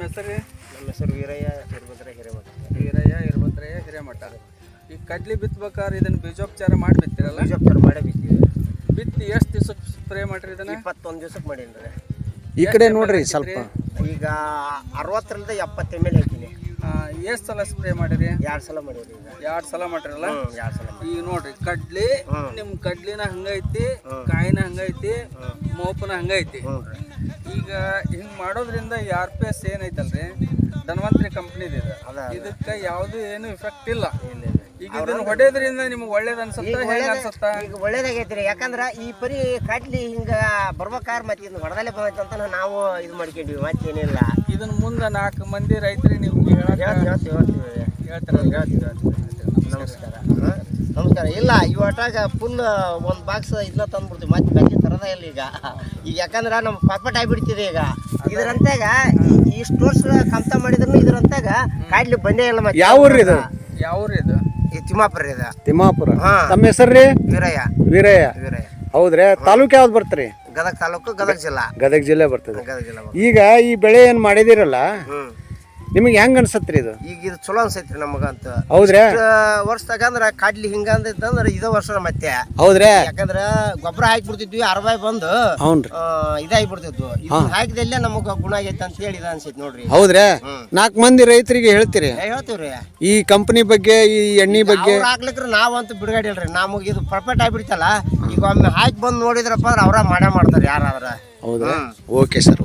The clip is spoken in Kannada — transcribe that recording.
ನಿಮ್ಮ ಹೆಸರು ನಮ್ಮ ಹೆಸರು ವೀರಯ್ಯ ಹಿರಭದ್ರ ಹಿರೇಮಠ. ವೀರಯ್ಯ ಇರ್ಬತ್ರಯ್ಯ ಹಿರೇಮಠ. ಈ ಕಡ್ಲಿ ಬಿತ್ತಬೇಕಾದ್ರೆ ಇದನ್ನ ಬೀಜೋಪಚಾರ ಮಾಡಿ ಬಿತ್ತಿರಲ್ಲ? ಬೀಜೋಪಚಾರ ಮಾಡಿ ಬಿತ್ತಿ ಬಿತ್ತಿ ಎಷ್ಟು ದಿವ್ಸಕ್ಕೆ ಸ್ಪ್ರೇ ಮಾಡಿರಿ ಇದನ್ನ? ಇಪ್ಪತ್ತೊಂದು ದಿವ್ಸಕ್ಕೆ ಮಾಡೀನಿ ರೀ ಈ ಕಡೆ ನೋಡ್ರಿ ಸ್ವಲ್ಪ. ಈಗ ಅರವತ್ತರಿಂದ ಎಪ್ಪತ್ತು ಎಂ ಎಲ್ ಹಾಕಿನಿ. ಎಷ್ಟು ಸಲ ಸ್ಪ್ರೇ ಮಾಡಿರಿ? ಎರಡು ಸಲ ಮಾಡಿರಿ ಈಗ. ಎರಡು ಸಲ ಮಾಡಿರಲ್ಲ? ಎರಡು ಸಲ ಈಗ ನೋಡ್ರಿ ಕಡ್ಲಿ ನಿಮ್ಮ ನಿಮ್ ಕಡ್ಲಿನ ಹಂಗೈತಿ ಕಾಯಿನ ಹಂಗೈತಿ ಮೋಪನ ಹಂಗೈತಿ. ಈಗ ಹಿಂಗ್ ಮಾಡೋದ್ರಿಂದ ಯಾರ್ ಆರ್ ಪಿ ಎಸ್ ಏನೈತಲ್ರಿ? ಧನ್ವಂತರಿ ಕಂಪ್ನಿ ಅದ ಇದಕ್ಕ ಯಾವ್ದು ಏನು ಇಫೆಕ್ಟ್ ಇಲ್ಲ. ಈಗ ಇದನ್ನ ಹೊಡೆಯೋದ್ರಿಂದ ನಿಮ್ಗೆ ಒಳ್ಳೇದು ಅನ್ಸುತ್ತಾ ಹೆಂಗ್ ಅನ್ಸುತ್ತಾ? ಈಗ ಒಳ್ಳೇದಾಗೈತ್ರಿ. ಯಾಕಂದ್ರೆ ಈ ಪರಿ ಕಾಟ್ಲಿ ಹಿಂಗ ಬರ್ಬೇಕಾರ ಮತ್ತೆ ಇದನ್ನ ಹೊಡೆದಲ್ಲೇ ಬಂದೈತೆ ಅಂತ ನಾವು ಇದು ಮಾಡ್ಕೊಂಡ್ವಿ. ಮತ್ತೇನಿಲ್ಲ. ಇದನ್ನ ಮುಂದೆ ನಾಲ್ಕು ಮಂದಿ ರೈತರಿಗೆ ನೀವು ಹೇಳ್ತೀವಿ ನಮಸ್ಕಾರ. ನಮಸ್ಕಾರ. ಇಲ್ಲ ಈ ಒಟ್ಟಾಗ ಫುಲ್ ಒಂದು ಬಾಕ್ಸ್ ಇದನ್ನ ತಂದ್ಬಿಡ್ತೀವಿ. ಮತ್ತೆ ಇಲ್ಲ ಈಗ. ಈಗ ಯಾಕಂದ್ರೆ ನಮ್ಮ ಪಾಪಟ್ ಆಗಿಬಿಡ್ತಿದೆ ಈಗ. ಇದರಂತಾಗ ಇಷ್ಟು ವರ್ಷ ಕಮ್ತ ಮಾಡಿದ್ರು ಇದರಂತಾಗ ಕಾಡ್ಲಿ ಬಂದೇ ಇಲ್ಲ ಮತ್ತೆ. ಯಾವ ಊರ್ರಿ ಇದು? ಯಾವ ಊರು ಇದು? ಈ ತಿಮ್ಮಾಪುರ ಇದು. ತಿಮ್ಮಾಪುರ. ಹಾ. ತಮ್ಮ ಹೆಸರ್ರಿ? ವೀರಯ್ಯ. ವೀರಯ್ಯ. ವೀರಯ್ಯ. ಹೌದ್ರಿ. ತಾಲೂಕ್ ಯಾವ್ದು ಬರ್ತೀರಿ? ಗದಗ ತಾಲೂಕು ಗದಗ ಜಿಲ್ಲಾ. ಗದಗ ಜಿಲ್ಲೆ ಬರ್ತದೆ. ಗದಗ ಜಿಲ್ಲಾ ಈಗ ಈ ಬೆಳೆ ಏನ್ ಮಾಡಿದಿರಲ್ಲ? ಹ್ಮ್. ನಿಮಗೆ ಹೆಂಗ್ ಅನ್ಸತ್ರಿ ಇದು? ಈಗ ಇದು ಚಲೋ ಅನ್ಸೈತ್ರಿ ನಮಗಂತ ಹೌದ್ರಿ? ವರ್ಷದಾಗ ಅಂದ್ರ ಕಾಡ್ಲಿ ಹಿಂಗ ಅಂದ್ರ ಇದ ವರ್ಷ ಮತ್ತೆ. ಹೌದ್ರಿ? ಯಾಕಂದ್ರ ಗೊಬ್ಬರ ಹಾಕ್ಬಿಡ್ತಿದ್ವಿ ಅರವಾಯಿ ಬಂದು ಹೌನ್ರಿ. ಇದಾಗಿ ಬಿಡ್ತಿದ್ವು ಹಾಕಿದಲ್ಲೇ ನಮಗ ಗುಣ ಆಗೈತೆ ಅಂತ ಹೇಳಿ ಇದು ಅನ್ಸೈತಿ ನೋಡ್ರಿ. ಹೌದ್ರ. ನಾಲ್ಕು ಮಂದಿ ರೈತರಿಗೆ ಹೇಳ್ತೀರಿ? ಹೇಳ್ತೀವ್ರಿ. ಈ ಕಂಪನಿ ಬಗ್ಗೆ ಈ ಎಣ್ಣೆ ಬಗ್ಗೆ? ಹಾಕ್ಲಿಕ್ರೆ ನಾವಂತೂ ಬಿಡುಗಡೆ ಇಲ್ರಿ. ನಮಗ್ ಇದು ಪರ್ಫೆಕ್ಟ್ ಆಗ್ಬಿಡ್ತಲ್ಲ. ಈಗ ಒಮ್ಮೆ ಹಾಕಿ ಬಂದು ನೋಡಿದ್ರಪ್ಪ ಅಂದ್ರೆ ಅವ್ರ ಮಾಡೇ ಮಾಡ್ತಾರೆ ಯಾರಾದ್ರ. ಹೌದಾ ಓಕೆ ಸರ್